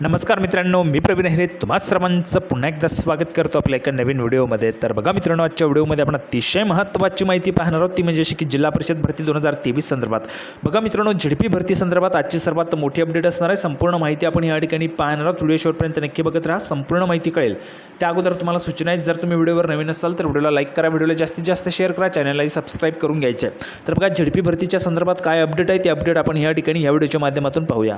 नमस्कार मित्रांनो मी प्रवीण हिरे. तुम्हा सर्वांचं पुन्हा एकदा स्वागत करतो आपल्या एका नवीन व्हिडिओमध्ये. तर बघा मित्रांनो आजच्या व्हिडिओमध्ये आपण अतिशय महत्त्वाची माहिती पाहणार आहोत. ती म्हणजे अशी की जिल्हा परिषद भरती दोन हजार तेवीस संदर्भात. बघा मित्रांनो झिडपी भरती संदर्भात आजची सर्वात मोठी अपडेट असणार आहे. संपूर्ण माहिती आपण या ठिकाणी पाहणार आहोत. व्हिडिओ शेवटपर्यंत नक्की बघत राहा. संपूर्ण माहिती कळेल. त्या अगोदर तुम्हाला सूचना आहेत. जर तुम्ही व्हिडिओवर नवीन असाल तर व्हिडिओला लाईक करा. व्हिडिओला जास्तीत जास्त शेअर करा. चॅनललाही सबस्क्राईब करून घ्यायचं. आहे तर बघा झिडपी भरतीच्या संदर्भात काय अपडेट आहे? ते अपडेट आपण या ठिकाणी या व्हिडिओच्या माध्यमातून पाहूया.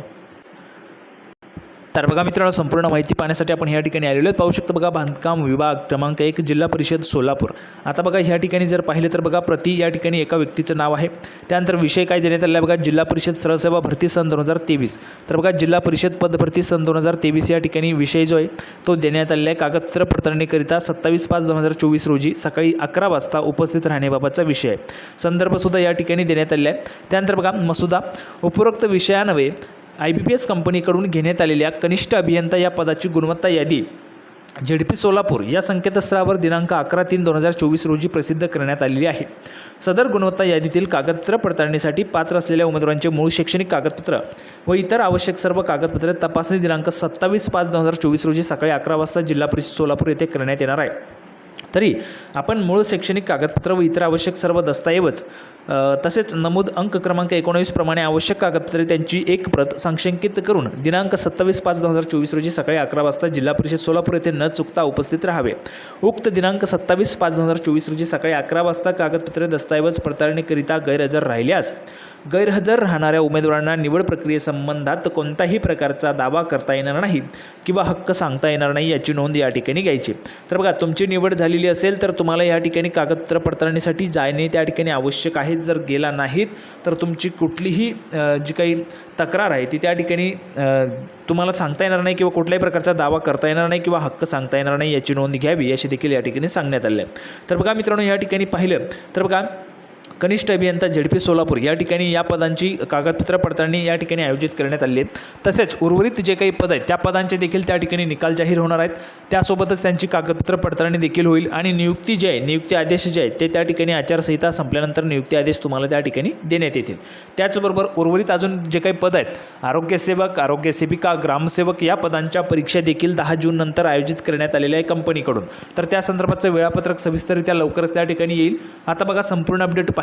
तर बघा मित्रांनो संपूर्ण माहिती पाहण्यासाठी आपण या ठिकाणी आलेलो आहेत. पाहू शकतो बघा बांधकाम विभाग क्रमांक एक जिल्हा परिषद सोलापूर. आता बघा ह्या ठिकाणी जर पाहिलं तर बघा प्रति या ठिकाणी एका व्यक्तीचं नाव आहे. त्यानंतर विषय काय देण्यात आला आहे बघा जिल्हा परिषद सरळसेवा भरती सन दोन हजार तेवीस. तर बघा जिल्हा परिषद पदभरती सन दोन हजार तेवीस या ठिकाणी विषय जो आहे तो देण्यात आलेला आहे. कागदपत्र पडताळणीकरिता सत्तावीस पाच दोन हजार चोवीस रोजी सकाळी अकरा वाजता उपस्थित राहण्याबाबतचा विषय आहे. संदर्भसुद्धा या ठिकाणी देण्यात आलेला आहे. त्यानंतर बघा मसुदा. उपरोक्त विषयानवे आय बी पी एस कंपनीकडून घेण्यात आलेल्या कनिष्ठ अभियंता या पदाची गुणवत्ता यादी झेडपी सोलापूर या संकेतस्थळावर दिनांक अकरा तीन दोन हजार चोवीस रोजी प्रसिद्ध करण्यात आलेली आहे. सदर गुणवत्ता यादीतील कागदपत्र पडताळणीसाठी पात्र असलेल्या उमेदवारांचे मूळ शैक्षणिक कागदपत्र व इतर आवश्यक सर्व कागदपत्रे तपासणी दिनांक सत्तावीस पाच दोन हजार चोवीस रोजी सकाळी अकरा वाजता जिल्हा परिषद सोलापूर येथे करण्यात येणार आहे. तरी आपण मूळ शैक्षणिक कागदपत्र व इतर आवश्यक सर्व दस्तऐवज तसेच नमूद अंक क्रमांक एकोणावीस प्रमाणे आवश्यक कागदपत्रे त्यांची एक प्रत संक्षेपित करून दिनांक सत्तावीस पाच दोन हजार चोवीस रोजी सकाळी अकरा वाजता जिल्हा परिषद सोलापूर येथे न चुकता उपस्थित राहावे. उक्त दिनांक सत्तावीस पाच दोन हजार चोवीस रोजी सकाळी अकरा वाजता कागदपत्रे दस्तऐवज पडताळणीकरिता गैरहजर राहिल्यास गैरहजर राहणाऱ्या उमेदवारांना निवड प्रक्रियेसंबंधात कोणताही प्रकारचा दावा करता येणार नाही किंवा हक्क सांगता येणार नाही याची नोंद या ठिकाणी घ्यायची. तर बघा तुमची निवड झालेली असेल तर तुम्हाला या ठिकाणी कागदपत्र पडताळणीसाठी जाणे त्या ठिकाणी आवश्यक आहे. जर गेला नाहीत तर तुमची कुठलीही जी काही तक्रार आहे ती त्या ठिकाणी तुम्हाला सांगता येणार नाही किंवा कुठल्याही प्रकारचा दावा करता येणार नाही किंवा हक्क सांगता येणार नाही याची नोंद घ्यावी अशी देखील या ठिकाणी सांगण्यात आले आहे. तर बघा मित्रांनो या ठिकाणी पाहिलं तर बघा कनिष्ठ अभियंता झेडपी सोलापूर या ठिकाणी या पदांची कागदपत्र पडताळणी या ठिकाणी आयोजित करण्यात आली आहेत. तसेच उर्वरित जे काही पद आहेत त्या पदांचे देखील त्या ठिकाणी निकाल जाहीर होणार आहेत. त्यासोबतच त्यांची कागदपत्र पडताळणी देखील होईल आणि नियुक्ती जे आहे नियुक्ती आदेश जे आहेत ते त्या ठिकाणी आचारसंहिता संपल्यानंतर नियुक्ती आदेश तुम्हाला त्या ठिकाणी देण्यात येतील. त्याचबरोबर उर्वरित अजून जे काही पद आहेत आरोग्यसेवक आरोग्यसेविका ग्रामसेवक या पदांच्या परीक्षा देखील दहा जून नंतर आयोजित करण्यात आलेल्या आहे कंपनीकडून. तर त्या संदर्भाचं वेळापत्रक सविस्तरित्या लवकरच त्या ठिकाणी येईल. आता बघा संपूर्ण अपडेट